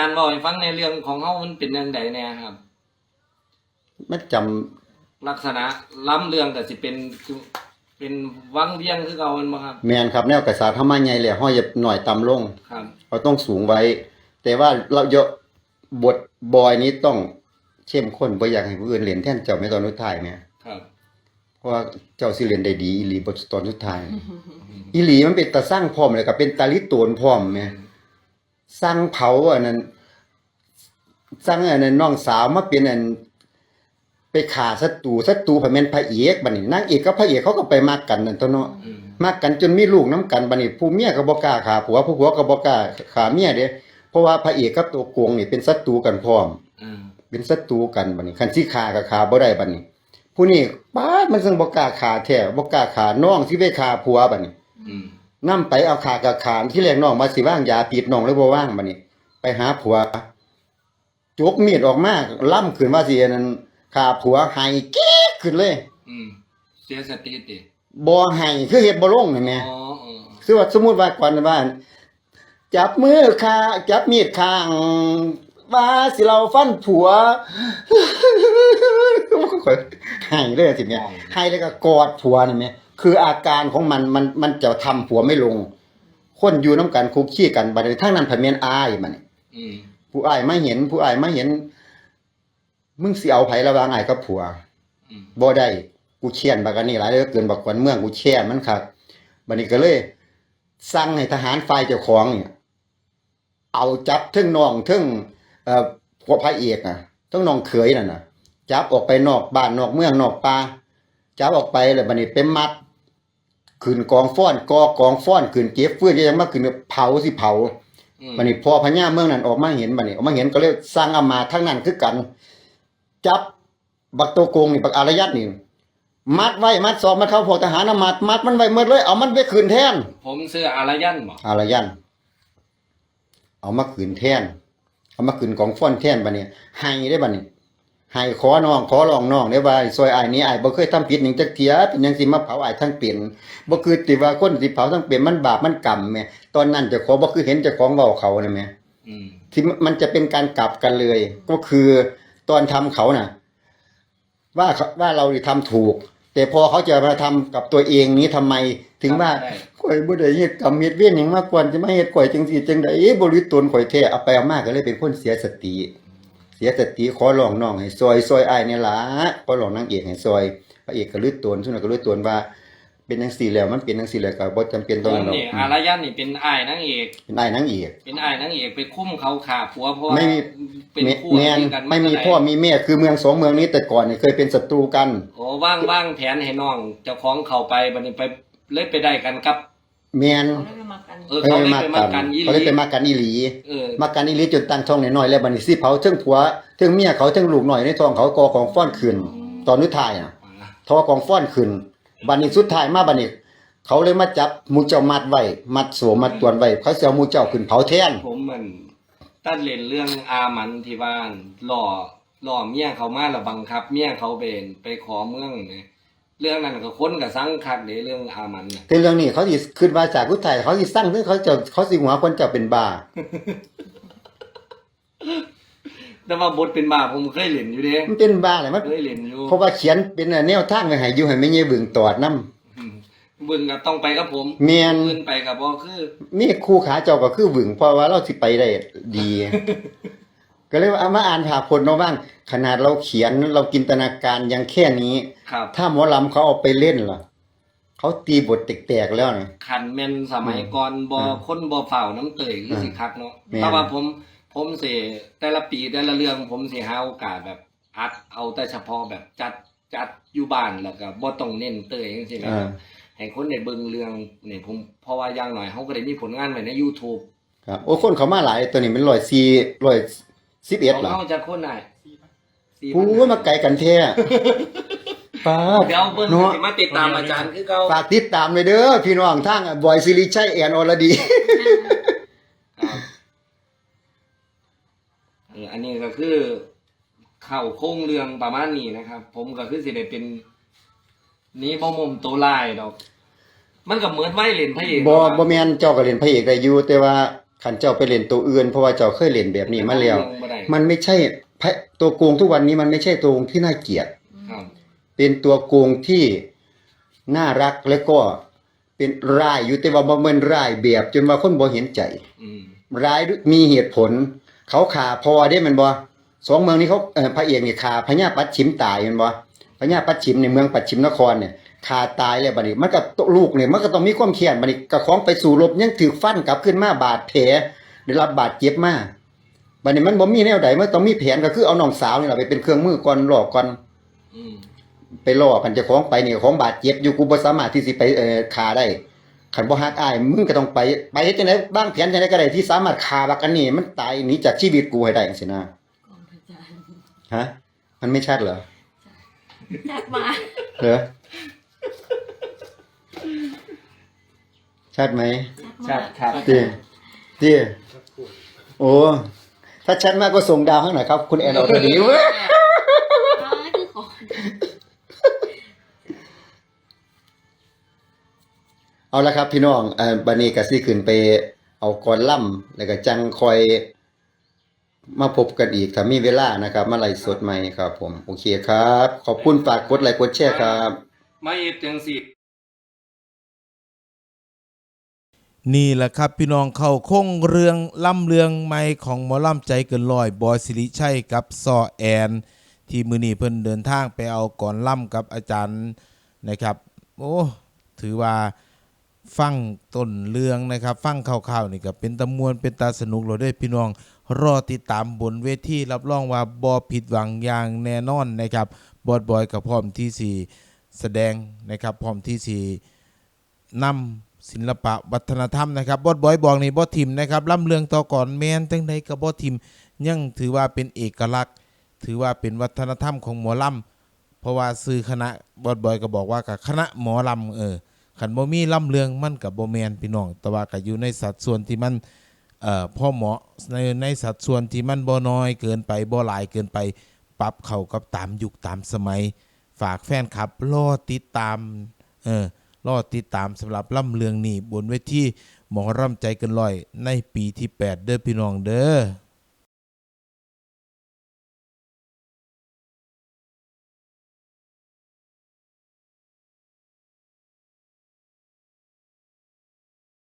ารย์บอกให้ฟังในเรื่องของเฮามันเป็นจังไดแน่ครับ มันจำลักษณะล้ำเรื่องก็สิเป็นคือเป็นวังเวียงคือเก่าแมันบ่ครับ แม่นครับแนวกระสาทำมาใหญ่แล้วห้อยอย่าหน่อยต่ำลง ครับ เราต้องสูงไว้ แต่ว่าเราเยอะบทบอยนี้ต้องเข้มข้นบ่อยากให้ผู้อื่นเล่นแทนเจ้าในตอนสุดท้ายแหม่ครับ เพราะว่าเจ้าสิเล่นได้ดีอีหลีบทตอนสุดท้าย อีหลีมันเป็นตาสร้างพร้อมเลยก็เป็นตาลิโตนพร้อมแหม่สร้างเผาอันนั้น สร้างอันนั้นน้องสาวมาเป็นอันไปฆ่าศัตรูศัตรูเพิ่นแม่นพระเอกบัดนี้นางเอกกับพระเอกเขาก็ไปมักกันนั่นตัวเนาะอืมมักกันจนมีลูกน้ำกันบัดนี้ผู้เมียก็บ่กล้าฆ่าผัวผู้ผัวก็บ่กล้าฆ่าเมียเด้เพราะว่าพระเอกกับตัวโกงนี่เป็นศัตรูกันพร้อมอืมเป็นศัตรูกันบัดนี้คันสิฆ่าก็ฆ่าบ่ได้บัดนี้ ผู้นี้ป๊าดมันซึ่งบ่กล้าฆ่าแท้บ่กล้าฆ่าน้องสิไปฆ่าผัวบัดนี้อืมนํไปเอาฆ่ากับขานที่แรกน้องมาสิวางยาปิดน้องเลยบ่วางบัดนี้ ไปหาผัว จกมีดออกมาล่ำขึ้นว่าสิอันนั้นฆ่าผัวให้เก๊กขึ้นเลย อืมเสียสติติบ่ให้คือเฮ็ดบ่ลงนั่นแหอ๋ละอเออคือว่าสมมุติว่าก่อนว่าจับมือคาจับมีดข้างว่าสิเราฟันผัวค่อยให้เลยทีเนี้ยให้แล้วก็กอดผัวนี่แม่คืออาการของมันมันมันจะทำผัวไม่ลง คนอยู่น้ำกันคุกขี้กันบัดนี้ทั้งนั้นพะเมียนอายมันอืม ผู้อายมาเห็น ผู้อายมาเห็น มึงสิเอาไผระหวางอายกับผัวอืมบ่ได้กูเชียนบักอันนี้หลายเหลือเกินบักกวนเมืองกูแช่มันคักบัดนี้ก็เลยสั่งให้ทหารฝ่ายเจ้าของเนี่ยเอาจับเทึงน้องเทึงเอ่อพวกพระเอกอะเทึงน้องเขยนั่นน่ะ จับออกไปนอกบ้านนอกเมืองนอกป่าจับออกไปแล้วบัดนี้ไปมัดขึ้นกองฟ้อนกอกองฟ้อนขึ้นเก็บเฟื่อยังมาขึ้นเผาสิเผาอืม บัดนี้พอพญาเมืองนั้นออกมาเห็นบัดนี้ออกมาเห็นก็เลยสร้างอามาตย์ทั้งนั้นคือกัน จับบักโตโกงนี่บักอารยัดนี่มัดไว้มัดสอบมัดเข้าพวกทหารอามาตย์มัดมันไว้หมดเลย เอามันไปคืนแทน ผมเสื้ออารยันบ่อารยันเอามาคืนแทนเอามาคืนกองฟ้อนแทนบัดนี้ให้ได้บัดนี้ ให้ขอน้องขอร้องน้องได้ว่าซอยอ้ายนี้อ้ายบ่เคยทำผิดหยังจักเที่ยเป็นหยังสิมาเผาอ้ายทั้งเป็นบ่คือติว่าคนสิเผาทั้งเป็นมันบาปมันกรรมแหม่ตอนนั้นเจ้าของบ่คือเห็นเจ้าของเว้าเขานี่แหม่อืมที่มันจะเป็นการกลับกันเลย ก็คือตอนทำเขาน่ะ ว่าเขาว่าเราทำถูก แต่พอเขาจะมาทำกับตัวเองนี้ทำไม ถึงว่าได้ข่อยบ่ได้เฮ็ดกรรมเฮ็ดเวรหยังมาก่อนจะมาเฮ็ดข่อยจังซี่จังได๋บ่รู้ตนข่อยแท้เอาไปเอามาก็เลยเป็นคนเสียสติเสียสติขอร้องน้องให้ซอยซอยอ้ายนี่ล่ะขอร้องนางเอกให้ซอยพระเอกก็รู้ตนซุนนก็รู้ตนว่า เป็นจังซี่แล้วมันเป็นจังซี่แล้วก็บ่จำเป็นต้องคนหรอกนี่อารยันนี่เป็นอ้ายนางเอกเป็นอ้ายนางเอกเป็นอ้ายนางเอกไปคุ้มเขาขาผัวเพราะว่าไม่มีเป็นคู่แม่นกันไม่มีตั้งแต่พ่อมีแม่คือเมืองสองเมืองนี้แต่ก่อนเนี่ยเคยเป็นศัตรูกันโอ้ว่างว่างแผนให้น้องเจ้าของเข้าไปบัดนี้ไปเลยไปได้กันกับ แม่นเขาได้ไปมากันเออเอเขาอเลยมาไปกัมานกันอีหเขาเลยลีไปมากันอีหลีเออมากันอีหลีจนตั้งท้องน้อยๆแล้วบัดนี้สิเผาเทิงผัวเทิงเมียเขาเทิงลูกน้อยในท้องเขากอของฟ้อนขึ้น ตอนนุท้ายน่ะทอกองฟ้อนขึ้นบัดนี้สุดท้ายมาบัดนี้เขาเลยมาจับหมูเจ้ามัดไว้มัดสวมมัดตวนไว้เขาสิเอาหมูเจ้าขึ้นเผาแทนผมเหมือนตั้นเล่นเรื่องอามันที่บ้านหล่อหล่อเมียเขามาแล้วบังคับ เมียเขาเป็นไปขอเมืองเนี่ย เรื่องนั้นก็คนกับสังคักเดเรื่องอามันน่ะแต่เรื่องนี้เขาสิขึ้นมาจากผู้ไทยเขาสิสร้างถึงเขาจะเขาสิหัวคนเจ้าเป็นบ้า แต่ว่าบทเป็นบาปผมเคยเล่นอยู่เด้มันเป็นบ้าแหละมันเคยเล่นอยู่เพราะว่าเขียนเป็นแนวทางไว้ให้อยู่ให้แม่เย่เบิ่งตอดนำอืมบึงก็ต้องไปกับผมแม่นบึงไปกับบ่คือ มีคู่ขาเจ้าก็คือหวึงเพราะว่าเราสิไปได้ดี ก็เลยว่าเอามาอ่านภาพคนเนาะบ้าง ขนาดเราเขียนเราจินตนาการยังแค่นี้ ครับ ถ้าหมอลำเขาเอาไปเล่นล่ะเขาตีบทแตกๆแล้วนะขันแม่นสมัยก่อนบ่อืมคนบ่เฝ้าน้ำเตยคือสิคักเนาะแม่น แต่ว่าผมผมสิแต่ละปีแต่ละเรื่องผมสิหาโอกาสแบบอัดเอาแต่เฉพาะแบบจัดจัดอยู่บ้านแล้วก็บ่ต้องเน้นเตยจังซี่นะอ่าครับให้คนได้เบิ่งเรื่องนี่ผมเพราะว่าอย่างหน่อยเขาก็ได้มีผลงานไว้ใน YouTube ครับโอ้คนเขามาหลายตัวนี้เป็นร้อยสี่ร้อย สิบเอ็ดของหรอเฮาจะคนไหนโอ้ยมาไกลกันแท้ป้าด เดี๋ยวเบิ่งเนาะ สิมาติดตามอาจารย์คือเก่าฝากติดตามเลยเด้อพี่น้องทางบอยซิริชัยแอนอรดีครับเอออันนี้ก็คือ เข้าโค้งเรื่องประมาณนี้นะครับ ผมก็คือสิได้เป็นนี้บ่มุมตัวลายดอก มันก็เหมือนไว้เล่นพระเอกบ่เนาะบ่แม่นเจ้าก็เล่นพระเอกได้อยู่แต่ว่า คันเจ้าไปเล่นตัวอื่นเพราะว่าเจ้าเคยเล่นแบบนี้มาแล้วบ่ได้มันไม่ใช่พระตัวโกงทุกวันนี้มันไม่ใช่ตัวโกงที่น่าเกลียดครับเป็นตัวโกงที่น่ารักแล้วก็เป็นร้ายอยู่แต่ว่าบ่แม่นร้ายแบบจนว่าคนบ่เห็นใจอืมร้ายด้วยมีเหตุผล เขาขาพอได้แมันบ่สองเมืองนี้เขาเอ่อพระเอกนี่ขาพญาปัดฉิมตายแมันบ่พญาปัดฉิมในเมืองปัดฉิมนครเนี่ย ขาตายแล้วบัดนี้มันก็ตลูกเนี่ยมันก็ต้องมีความเครียดบัดนี้กระของไปสู่รบยังถูกฟันกลับขึ้นมาบาดแผลได้รับบาดเจ็บมาบัดนี้มันบ่มีแนวใดมันต้องมีแผนก็คือเอาน้องสาวนี่ล่ะไปเป็นเครื่องมือก่อนหลอกก่อนอืมไปล่อกันเจ้าของไปนี่ของบาดเจ็บอยู่กูบ่สามารถที่สิไปเอ่อฆ่าได้คันบ่ฮักอ้ายมึงก็ต้องไปไปเฮ็ดจังไดบ้างแผนจังไดก็ได้ที่สามารถฆ่าบักอันนี้มันตายหนีจากชีวิตกูให้ได้จังซี่นะกองพระจันทร์ฮะมันไม่ชัดเหรอชัดมาเหรอ ชัดไหมชัดครับเตี้ยเตี้ยโอ้ถ้าชัดมากก็ส่งดาวให้หน่อยครับ คุณแอนอรดีเว้ยอ๋อคือขอเอาละครับพี่น้องเอ่อบัดนี้ก็สิขึ้นไป เอากรล่ำแล้วก็จังคอย มาพบกันอีกถ้ามีเวลานะครับ มาไลฟ์สดใหม่ครับผม โอเคครับ ขอบคุณฝากกดไลค์กดแชร์ครับ มาเฮ็ดจังซี่นี่แหละครับพี่น้องเข้าคงเรื่องล่ำเรื่องใหม่ของหมอล่ำใจเกินลอยบอยสิริชัยกับซอแอน ที่มือนี้เพิ่นเดินทางไปเอาก่อนล่ำกับอาจารย์นะครับ โอ้ถือว่าฟังต้นเรื่องนะครับ ฟังข่าวๆนี่ก็เป็นตะมวนเป็นตาสนุกเราด้วยพี่น้องรอติดตามบนเวทีรับรองว่าบอผิดหวังอย่างแน่นอนนะครับบอดบอยกับพร้อมที่สี่ แสดงนะครับพร้อมที่สี่นำศิลปะวัฒนธรรมนะครับบอดบอยบอกนี่บอทิมนะครับล่ำเรื่องต่อก่อนแมนจังใดกับบอทิมยังถือว่าเป็นเอกลักษณ์ ถือว่าเป็นวัฒนธรรมของหมอลำเพราะว่าซื้อคณะบอดบอยก็บอกว่ากับคณะหมอลำเออขันบ่มีล่ำเรื่องมันกับบ่แมนพี่น้อง แต่ว่าก็อยู่ในสัดส่วนที่มันเอ่อพ่อเหมาะในในสัดส่วนที่มันบ่น้อยเกินไปบ่หลายเกินไป ปรับเข้ากับตามยุคตามสมัย ฝากแฟนคลับรอติดตามเออรอติดตามสำหรับล่ำเลืองนี่บนเวทีหมอร่ำใจเกันลอยในปีที่ 8 เด้อพี่น้องเด้อ